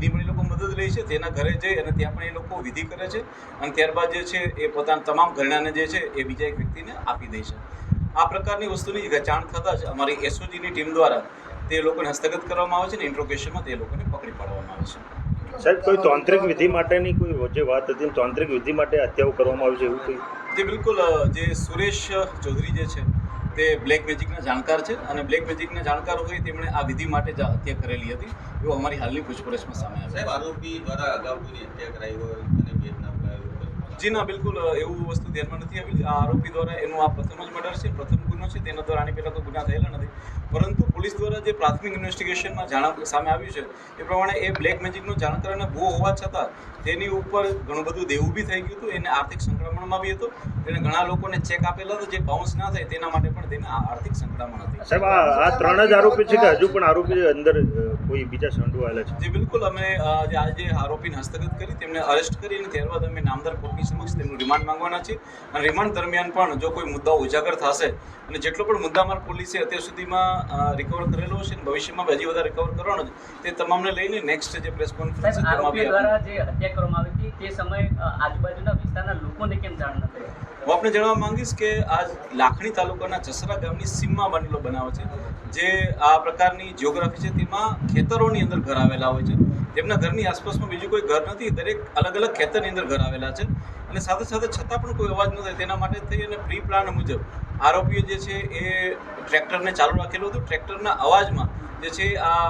એની પણ એ લોકો મદદ લે છે તેના ઘરે જઈ અને ત્યાં પણ એ લોકો વિધિ કરે છે અને ત્યારબાદ જે છે એ પોતાના તમામ ઘરણાને જે છે એ બીજા એક વ્યક્તિને આપી દે છે. આ પ્રકારની વસ્તુની જાણ થતાં જ અમારી એસઓજીની ટીમ દ્વારા તે લોકોને હસ્તગત કરવામાં આવે છે અને ઇન્ટ્રોગેશનમાં તે લોકોને પકડી પાડવામાં આવે છે. સાહેબ કોઈ તાંત્રિક વિધિ માટેની કોઈ જે વાત હતી તાંત્રિક વિધિ માટે હત્યાઓ કરવામાં આવી છે એવું કોઈ? જે બિલકુલ જે સુરેશ ચૌધરી જે છે તે બ્લેક મેજિકના જાણકાર છે અને બ્લેક મેજિકના જાણકાર હોય તેમણે આ વિધિ માટે જ હત્યા કરેલી હતી, એવું અમારી હાલની પૂછપરછમાં સામે આવ્યું આરોપી દ્વારા અગાઉ હત્યા કરાઈ હોય અને જી ના, બિલકુલ એવું વસ્તુ ધ્યાનમાં નથી આવી આરોપી દ્વારા એનું આ પ્રથમ જ મર્ડર છે, પ્રથમ ગુનો છે, તેના દ્વારા આની પહેલાં તો ગુના થયેલા નથી. પરંતુ પોલીસ દ્વારા જે પ્રાથમિક ઇન્વેસ્ટિગેશનમાં જાણ સામે આવ્યું છે, એ પ્રમાણે એ બ્લેક મેજિકનો જાણકાર ભૂ હોવા છતાં તેની ઉપર ઘણું બધું દેવું બી થઈ ગયું હતું, એને આર્થિક સંક્રમણમાં બી હતો. તેને ઘણા લોકોને ચેક આપેલા હતા, જે બાઉન્સ ના થાય તેના માટે પણ તેને આર્થિક સંક્રમણ હતી. સાહેબ, આ ત્રણ જ આરોપી છે કે હજુ પણ આરોપી અંદર કોઈ બીજા સંડોવાયેલા છે. જી બિલકુલ. અમે જે આજે આરોપીને હસ્તગત કરી તેમને અરેસ્ટ કરી અને ત્યારબાદ અમે નામદાર કોર્ટની સમક્ષ તેમનું રિમાન્ડ માંગવાના છીએ. અને રિમાન્ડ દરમિયાન પણ જો કોઈ મુદ્દાઓ ઉજાગર થશે અને જેટલો પણ મુદ્દામાલ પોલીસે અત્યાર સુધીમાં રિકવર કરેલો છે અને ભવિષ્યમાં હજી વધારે રિકવર કરવાનો છે તે તમામને લઈને નેક્સ્ટ જે પ્રેસ કોન્ફરન્સ દ્વારા જે હત્યા કરવામાં આવી હતી તે સમયે આજુબાજુના વિસ્તારના લોકોને કેમ જાણ ન થઈ? હું આપને જણાવવા માંગીશ કે આ લાખણી તાલુકાના જસરા ગામની સીમમાં બનેલો બનાવ છે. જે આ પ્રકારની જિયોગ્રાફી છે તેમાં ખેતરોની અંદર ઘર આવેલા હોય છે. તેમના ઘરની આસપાસમાં બીજું કોઈ ઘર નથી દરેક અલગ અલગ ખેતરની અંદર ઘર આવેલા છે. અને સાથે સાથે છતાં પણ કોઈ અવાજ ન થાય તેના માટે થઈ અને પ્રી પ્લાન મુજબ આરોપીઓ જે છે એ ટ્રેક્ટરને ચાલુ રાખેલું હતું. ટ્રેક્ટરના અવાજમાં જે છે આ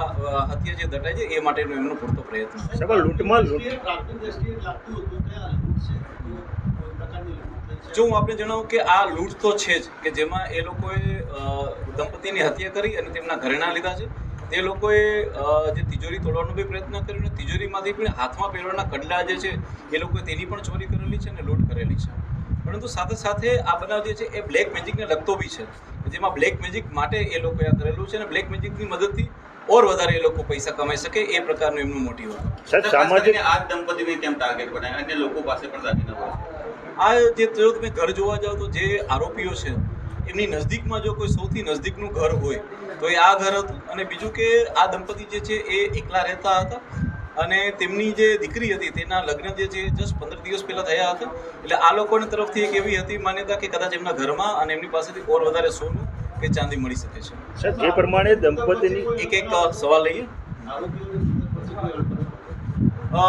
હત્યા જે દટાય છે એ માટેનો એમનો પૂરતો પ્રયત્ન લૂંટમાં લૂંટ જો હું આપને જણાવું કે આ લૂંટ તો છે જ, કે જેમાં એ લોકોએ દંપતીની હત્યા કરી અને તેમના ઘરેણા લીધા છે. તે લોકોએ જે તિજોરી તોડવાનો બી પ્રયત્ન કર્યો અને તિજોરીમાંથી પણ હાથમાં પહેરવાના કડલા જે છે, એ લોકોએ તેની પણ ચોરી કરેલી છે અને લૂંટ કરેલી છે. પરંતુ સાથે સાથે આ બનાવ જે છે, એ બ્લેક મેજિકને લગતો બી છે. જેમાં બ્લેક મેજિક માટે એ લોકોએ આ કરેલું છે અને બ્લેક મેજિકની મદદથી ઓર વધારે એ લોકો પૈસા કમાઈ શકે એ પ્રકારનું એમનું મોટિવ હતું. સામાજિક આ દંપતીને કેમ ટાર્ગેટ બનાવ્યા? અને લોકો પાસે પણ દાગીના હોય આ જે જો તમે ઘર જોવા જાઓ તો જે આરોપીઓ છે એમની નજદીકમાં જો કોઈ સૌથી નજદીકનું ઘર હોય તો એ આ ઘર હતું. અને બીજું કે આ દંપતી જે છે એ એકલા રહેતા હતા. અને તેમની જે દીકરી હતી તેના લગ્ન જે છે જસ્ટ પંદર દિવસ પહેલાં થયા હતા. એટલે આ લોકોની તરફથી એક એવી હતી માન્યતા કે કદાચ એમના ઘરમાં અને એમની પાસેથી ઓર વધારે સોનું કે ચાંદી મળી શકે છે. સાહેબ જે પ્રમાણે દંપતીની એક એક સવાલ લઈએ. અ,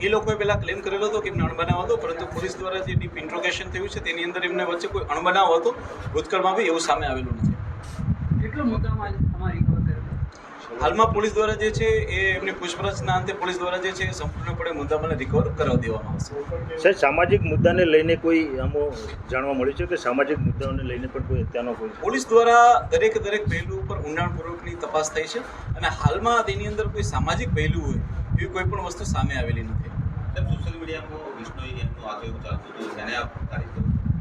એ લોકોએ પહેલાં ક્લેમ કરેલો હતો કે એમને અણબનાવ હતો પરંતુ પોલીસ દ્વારા જે ડીપ ઇન્ટ્રોગેશન થયું છે તેની અંદર એમને વચ્ચે કોઈ અણબનાવ હતો. ભૂતકાળમાં બી એવું સામે આવેલું નથી. કેટલો મુદ્દામાં હાલમાં પોલીસ દ્વારા જે છે એ એમની પૂછપરછના અંતે પોલીસ દ્વારા જે છે એ સંપૂર્ણપણે મુદ્દામાલને રિકવર કરાવી દેવામાં આવશે. સાહેબ સામાજિક મુદ્દાને લઈને કોઈ આમો જાણવા મળ્યું છે કે સામાજિક મુદ્દાઓને લઈને પણ કોઈ અત્યારનો કોઈ પોલીસ દ્વારા દરેક દરેક પહેલું ઉપર ઊંડાણપૂર્વકની તપાસ થઈ છે અને હાલમાં તેની અંદર કોઈ સામાજિક પહેલું હોય એવી કોઈ પણ વસ્તુ સામે આવેલી નથી. સોશિયલ મીડિયામાં વિષ્ણુ એમનું આગળ ચાલતું હતું? તેને.